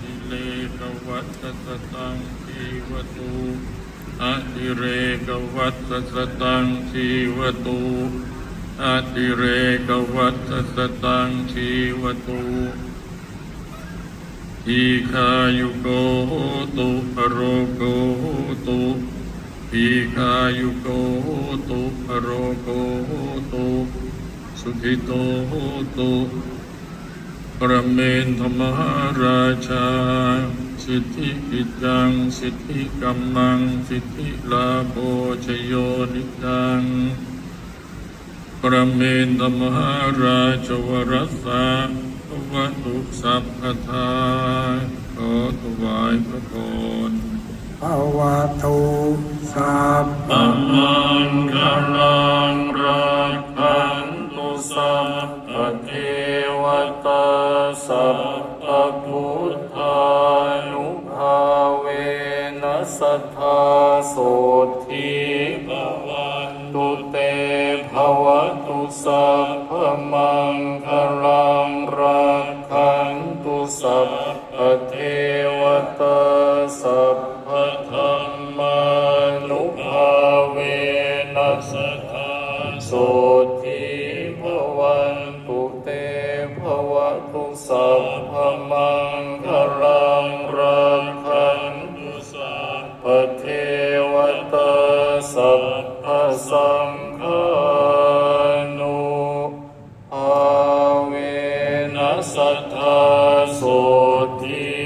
ติเลกวัตสตังชีวตุอติเรกวัตสตังชีวตุอติเรกวัตสตังชีวตุทีขายุโกตุอโรโกตุทีขายุโกตุอโรโกตุสุขิโตโหตุ ประเมนธรรมราชา สิทธิกิจัง สิทธิกัมมัง สิทธิลาโภชโยนิจังประเมนธรรมราชวรสสะวัตุสัพพทาขอถวายพระพรภาวะตุสัพพเทวะ สัพพพุทธานุภาเวนะสัทธาโสทิภวันตุเตภวตุสัพพมังคลังรักขันตุสัพพเทวตาสัพพธรรมานุภาเวนะสัทธาโสทิ พมังคลังรัคันุสัพพเทวตาสัพสังฆานุอาเวนัสทาโสติ